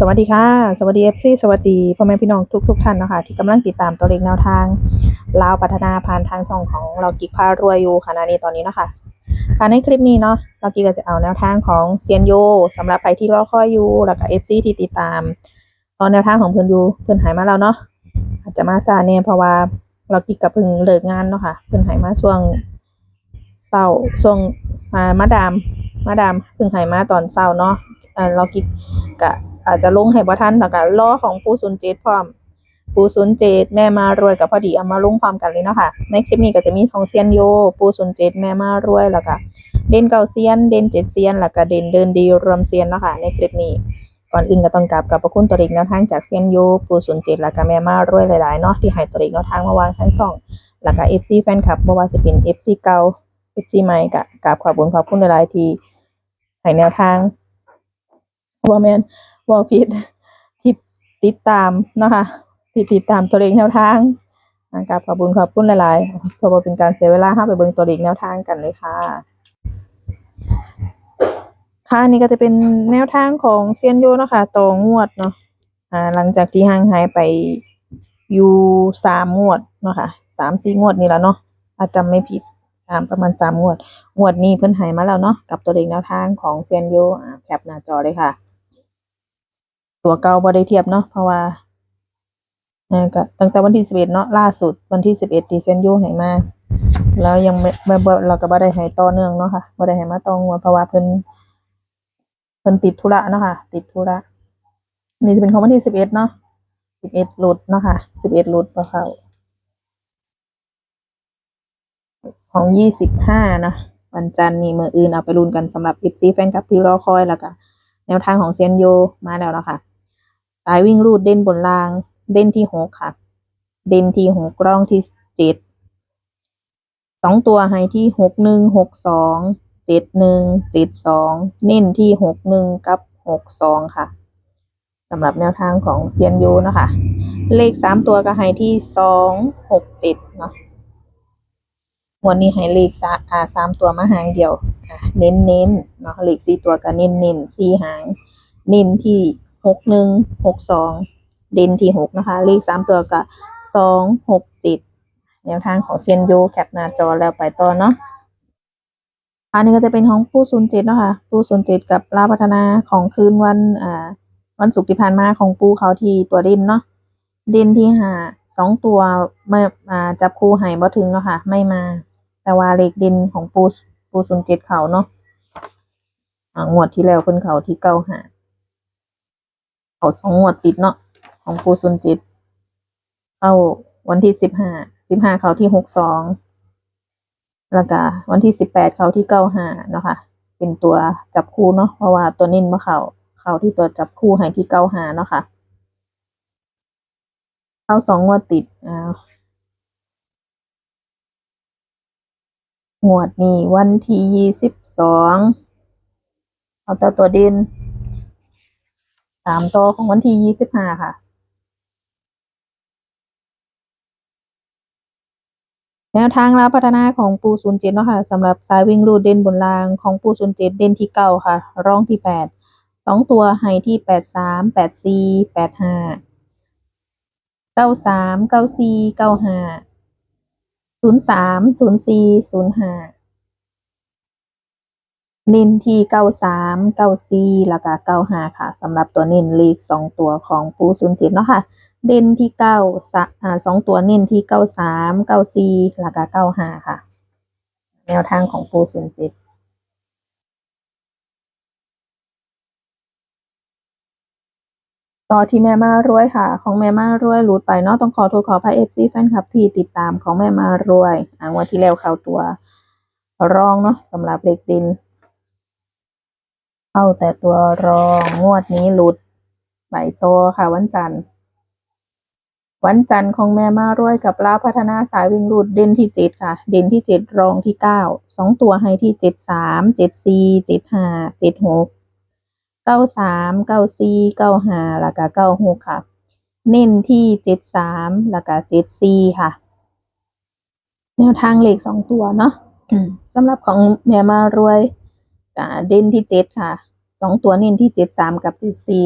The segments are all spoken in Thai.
สวัสดีค่ะ สวัสดีเอฟซีสวัสดีพ่อแม่พี่น้องทุกทุกท่านนะคะที่กำลังติดตามตัวเลขแนวทางลาวพัฒนาผ่านทางช่องของเรากิกพารวยอยู่ค่ะณนี้ตอนนี้เนาะคะค่ะในคลิปนี้เนาะเรากิกก็จะเอาแนวทางของเซียนโยสำหรับใครที่รอคอยอยู่แล้วก็เอฟซีที่ติดตามตอนแนวทางของเพื่อนอยูเพื่อนหายมาแล้วเนาะอาจจะมาซาเนี่ยเพราะว่าเรากิกกับเพิ่งเลิกงานเนาะค่ะเพื่อนหายมาช่วงเศร้าช่วงมามาดามมาดามเพิ่งหายมาตอนเศร้าเนาะอ่าเรากิกก็ อาจจะลงให้บ่ทันแล้วก็รอของปูศูนย์เจ็ดพร้อมปูศูนย์เจ็ดแม่มารวยกับพอดีเอามาลงพร้อมกันเลยเนาะค่ะในคลิปนี้ก็จะมีของเซียนโย ปูศูนย์เจ็ดแม่มารวยแล้วก็เด่นเก้าเซียน เด่นเจ็ดเซียนแล้วก็เด่นเดินดีรวมเซียนเนาะค่ะในคลิปนี้ก่อนอื่นก็ต้องกราบกับพระคุณตัวเลขแนวทางจากเซียนโยปูศูนย์เจ็ดแล้วก็แม่มารวยหลายๆเนาะที่ให้ตัวเลขแนวทางมาวางทั้งช่อง แล้วก็ FC แฟนคลับบ่ว่าจะเป็น FC เก่า FC ใหม่ก็กราบขอบคุณขอบคุณหลายๆที่ให้แนวทางว่าแมน วอผิดที่ติดตามเนาะคะที่ติดตามตัวเลขแนวทางนะครับขอบคุณขอบคุณหลายๆเพื่อเป็นการเสียเวลาห้าไปเบิ่งตัวเลขแนวทางกันเลยค่ะ ค่ะนี่ก็จะเป็นแนวทางของเซียนโยเนาะคะต่องวดเนาะอ่าหลังจากที่ห่างหายไปอยู่สามงวดเนาะค่ะสามสี่งวดนี่แหละเนาะอาจจำไม่ผิดสามประมาณสามงวด งวดนี้เพิ่นหายมาแล้วเนาะกับตัวเลขแนวทางของเซียนโยแคปหน้าจอเลยค่ะ ตัวเก่าบ่ได้เทียบเนาะเพราะว่าอ่อก็ตั้งแต่วันที่สิบเอ็ดเนาะล่าสุดวันที่สิบเอ็ดที่เซนยูให้มาแล้วยังไม่บ่บ่เราก็บ่ได้ให้ต่อเนื่องเนาะค่ะบ่ได้ให้มาต่องวดเพราะว่าเพิ่นเพิ่นติดธุระเนาะค่ะ ติดธุระนี่จะเป็นของวันที่สิบเอ็ดเนาะสิบเอ็ดหลุดเนาะค่ะสิบเอ็ดหลุดบ่เขาของยี่สิบห้านะวันจันทร์นี่มื้ออื่นเอาไปลุ้นกันสำหรับ FC แฟนคลับที่รอคอยแล้วก็แนวทางของเซียนโยมาแล้วแล้วค่ะ สายวิ่งรูดเด่นบนราง เด่นที่หกค่ะ เด่นที่หกร่องที่เจ็ดสองตัวให้ที่หกหนึ่งหกสองเจ็ดหนึ่งเจ็ดสองเน้นที่หกหนึ่งกับหกสองค่ะสำหรับแนวทางของเซียนโยนะคะ เลขสามตัวก็ให้ที่สองหกเจ็ดเนาะวันนี้ให้เลขสาอาสามตัวมาหางเดียวอะเน้นเน้นเนาะเลขสี่ตัวก็เน้นเน้นสี่หาง เน้นที่ หกหนึ่งหกสองเด่นที่หกนะคะ เลขสามตัวก็สองหกเจ็ดแนวทางของเซียนโยแคปหน้าจอแล้วไปต่อเนาะอันนี้ก็จะเป็นของผู้ศูนย์เจ็ดเนาะค่ะผู้ศูนย์เจ็ดกับลาพัฒนาของคืนวันอ่าวันศุกร์ที่ผ่านมาของปูเขาที่ตัวเด่นเนาะเด่นที่ห้าสองตัวไม่อ่าจับคู่ให้บ่ถึงเนาะค่ะ ไม่มา แต่ว่าเลขเด่นของปูปูศูนย์เจ็ดเขาเนาะงวดที่แล้วเพิ่นเขาที่เก้าหา เขาสองงวดติดเนาะของปูซุนจิตเอาวันที่สิบห้าสิบห้าเขาที่หกสองแล้วก็วันที่สิบแปดเขาที่เก้าห้าเนาะค่ะ เป็นตัวจับคู่เนาะเพราะว่าตัวนิ่นมาเขาเขาที่ตัวจับคู่ให้ที่เก้าห้าเนาะค่ะ เข้าสองงวดติดอ่างวดนี้วันที่ยี่สิบสองเอาแต่ตัวเด่น สามตัวของวันที่ยี่สิบห้าค่ะ แนวทางรับพัฒนาของปูศูนย์เจ็ดเนาะค่ะสำหรับสายวิ่งรูดเด่นบนรางของปูศูนย์เจ็ดเด่นที่เก้าค่ะ ร่องที่แปดสองตัวให้ที่แปดสามแปดสี่แปดห้าเก้าสามเก้าสี่เก้าห้าศูนย์สามศูนย์สี่ศูนย์ห้า เน้นที่เก้าสามเก้าสี่แล้วก็เก้าห้าค่ะสำหรับตัวเน้นเลขสองตัวของปูศูนย์เจ็ดเนาะค่ะ เด่นที่เก้าสะอ่าสองตัวเน้นที่เก้าสามเก้าสี่แล้วก็เก้าห้าค่ะ แนวทางของปูศูนย์เจ็ดต่อที่แม่มารวยค่ะ ของแม่มารวยหลุดไปเนาะต้องขอโทษขอพระเอฟซีแฟนคลับที่ติดตามของแม่มารวยอ่างวันที่แล้วเข้าตัวรองเนาะสำหรับเลขเด่น เข้าแต่ตัวรองงวดนี้หลุดใบโตวค่ะวันจันทร์ วันจันทร์ของแม่มารวยกับลาวพัฒนาสายวิ่งรูดเด่นที่เจ็ดค่ะ เด่นที่เจ็ดรองที่เก้าสองตัวให้ที่เจ็ดสามเจ็ดสี่เจ็ดห้าเจ็ดหกเก้าสามเก้าสี่เก้าห้าแล้วก็เก้าหกค่ะ เน้นที่เจ็ดสามแล้วก็เจ็ดสี่ค่ะ แนวทางเลขสองตัวเนาะอืมสำหรับของแม่มารวย เด่นที่เจ็ดค่ะ สองตัวเน้นที่เจ็ดสามกับเจ็ดสี่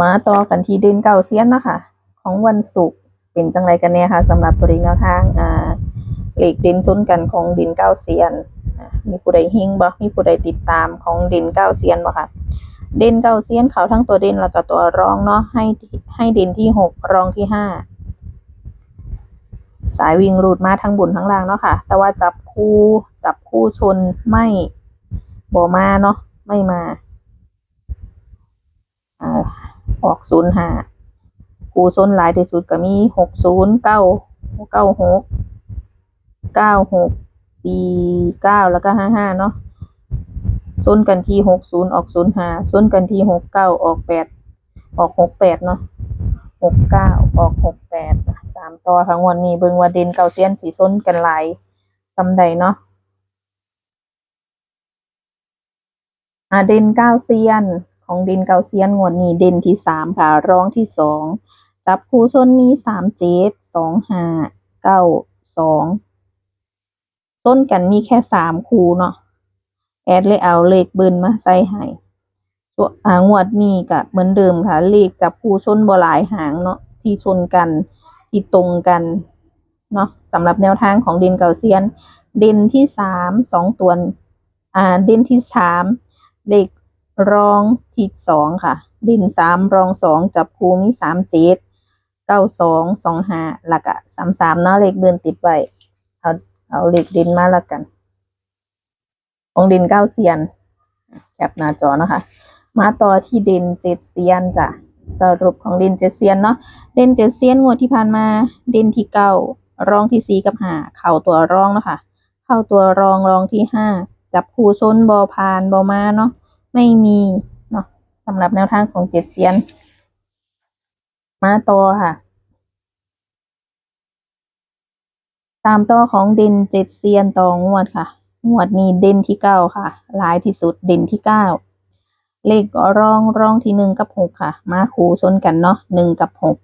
มาต่อกันที่เด่นเก่าเซียนนะคะของวันศุกร์เป็นจังไรกันเนี่ยคะสำหรับตัวเลขแนวทางอ่าเหล็กเด่นชนกันของดินเก้าเซียนมีผู้ใดหิ้งบ่มีผู้ใดติดตามของดินเก้าเซียนบ่ค่ะ เด่นเก้าเซียนเขาทั้งตัวเด่นแล้วก็ตัวรองเนาะให้ให้เด่นที่หกรองที่ห้าสายวิ่งรูดมาทั้งบนทั้งล่างเนาะค่ะ แต่ว่าจับคู่จับคู่ชนไม่บ่มาเนาะไม่มาอาออกศูนย์ห้าคูส้นหลายที่สุดก็มีหกศูนย์เก้าเก้าหกเก้าหกสี่เก้าแล้วก็ห้าห้าเนาะ ส้นกันที่หกศูนย์ออกศูนย์ห้าส้นกันที่หกเก้าออกแปดออกหกแปดเนาะหกเก้าออกหกแปดตามต่อทั้งวันนี้เบิ่งว่าเด่นเกาเซียนสีส้นกันหลายซำใดเนาะอาเด่นเก้าเซียนของเด่นเก้าเซียนงวดนี้เด่นที่สามค่ะร้องที่สองจับคู่ชนมีสามเจ็ดสองห้าเก้าสองต้นกันมีแค่สามคู่เนาะ แอดเลยเอาเลขเบินมาใส่ให้ส่วอ่างวดนี้ก็เหมือนเดิมค่ะ เลขจับคู่ชนบ่หลายหางเนาะที่ชนกันที่ตรงกันเนาะสำหรับแนวทางของเด่นเก้าเซียน เด่นที่สามสองตัวอ่าเด่นที่สามเลขรองที่สองค่ะดินสามรองสองจับคูมีสามเจ็ดเก้าสองสองห้าหลักอะสามสามเนาะเลขเดินติดไว้เอาเอาเลขดินมาละกัน ของดินเก้าเซียน แคปหน้าจอนะคะ มาต่อที่ดินเจ็ดเซียนจ้ะสรุปของดินเจ็ดเซียนเนาะเด่นเจ็ดเซียนงวดที่ผ่านมา เด่นที่เก้ารองที่สี่กับห้าเข่าตัวรองนะคะ เข้าตัวรองรองที่ห้าจับคู่ชนบอพานบอมาเนาะไม่มีเนาะสำหรับแนวทางของเจ็ดเซียน มาต่อค่ะตามต่อของเด่นเจ็ดเซียนต่องวดค่ะ งวดนี้เด่นที่เก้าค่ะ หลายที่สุดเด่นที่เก้าเลขรองรองที่หนึ่งกับหกค่ะ มาคูชนกันเนาะหนึ่งกับหก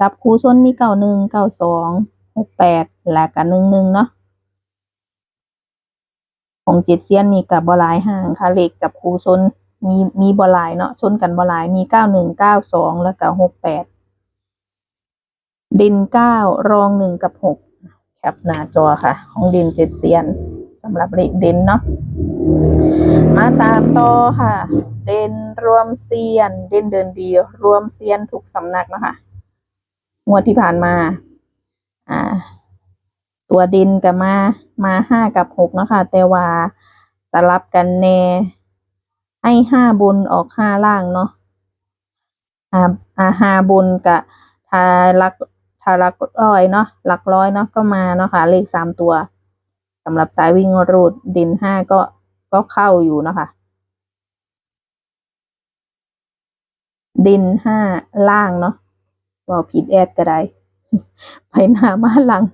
จับคูชนมีเก้าหนึ่งเก้าสองหกแปดและกันหนึ่งหนึ่งเนาะของเจ็ดเซียนนี่กับบอลายห่างค่ะ เลขจับคูชนมีมีบอลายเนาะชนกันบอลายมีเก้าหนึ่งเก้าสองแล้วก็หกแปดดินเก้ารองหนึ่งกับหกแคปหน้าจอค่ะ ของดินเจ็ดเซียน สำหรับเลขเด่นเนาะมาตามต่อค่ะ เด่นรวมเซียน เด่นเดินดีรวมเซียนทุกสำนักเนาะคะงวดที่ผ่านมา อ่า ตัวเดินกับมามาห้ากับหกเนาะคะแต่ว่าสลับกันแน่ให้ห้าบนออกห้าล่างเนาะอ่าอ่าห้าบนกับทาลักทาลักร้อยเนาะหลักร้อยเนาะก็มาเนาะค่ะเลขสามตัว สำหรับสายวิ่งรูดดินห้าก็ก็เข้าอยู่เนาะค่ะดินห้าล่างเนาะบอกผิดแอดก็ได้ไปหน้ามาหลัง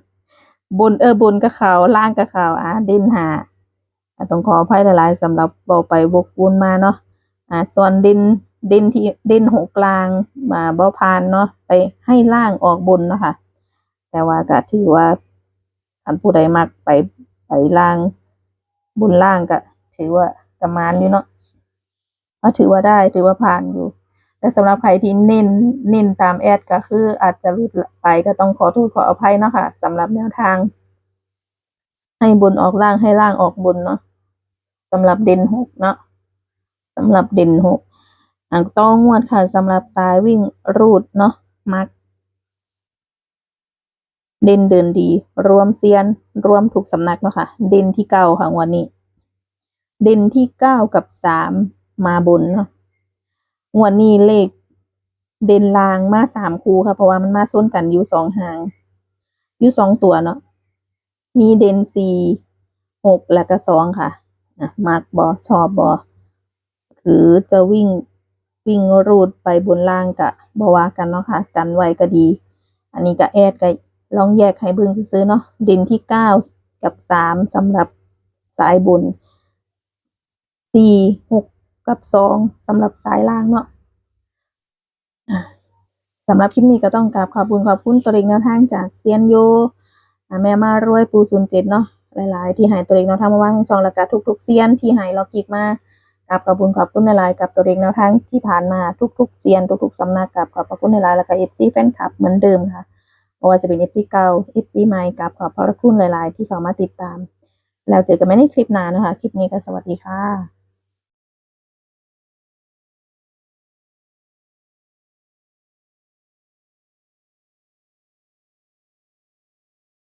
บนเออบนกับเขาล่างกับเขาอะด่นหาต้องขออภัยหลายๆสำหรับเบาไปบกวนมาเนาะอะส่วนด่นด่นที่ด่นหกกลางมาบาพานเนาะไปให้ล่างออกบนเนาะค่ะแต่ว่าก็ถือว่าท่านผู้ใดมักไป ไปล่างบนล่างก็ถือว่ากระมานอยู่เนาะก็ถือว่าได้ถือว่าผ่านอยู่ แต่สำหรับใครที่เน้นเน้นตามแอดก็คืออาจจะหลุดไปก็ต้องขอโทษขออภัยเนาะค่ะสำหรับแนวทาง ให้บนออกล่างให้ล่างออกบนเนาะสำหรับเด่นหกเนาะสำหรับเด่นหกอ่างต้องงวดค่ะสำหรับสายวิ่งรูดเนาะมัก เด่นเดินดี รวมเซียน รวมถูกสำนักเนาะค่ะ เด่นที่เก้าค่ะวันนี้ เด่นที่เก้ากับสามมาบนเนาะวันนี้เลขเด่นลางมาสามคูค่ะ เพราะว่ามันมาส้นกันอยู่สองหางอยู่สองตัวเนาะ มีเด่นสี่หกและก็สองค่ะอะมักบอชอบบอหรือจะวิ่งวิ่งรูดไปบนล่างกะบอว่ากันเนาะค่ะ กันไว้ก็ดี อันนี้ก็แอดก็ ลองแยกให้เบิ่งซื้อเนาะเด่นที่เก้ากับสามสำหรับสายบนสี่หกกับสองสำหรับสายล่างเนาะสำหรับคลิปนี้ก็ต้องกราบขอบคุณขอบคุณตัวเองแนวทางจากเซียนโยอะแม่มารวยปูศูนย์เจ็ดเนาะหลายๆ ที่หายตัวเองแนวทางมาว่างช่องละกาทุกๆเซียนที่หายล็อกกิกมากับขอบคุณขอบคุณในไลน์กับตัวเองแนวทางที่ผ่านมาทุกๆเซียนทุกๆสำนักกับขอบคุณในไลน์แล้วก็เอฟซีแฟนคลับเหมือนเดิมค่ะ เพราะว่าจะเป็นเอฟซีเก่าเอฟซีใหม่กับขอบพระคุณหลาย ๆ ที่เข้ามาติดตาม แล้วเจอกันใหม่ในคลิปหน้านะคะ คลิปนี้ก็สวัสดีค่ะ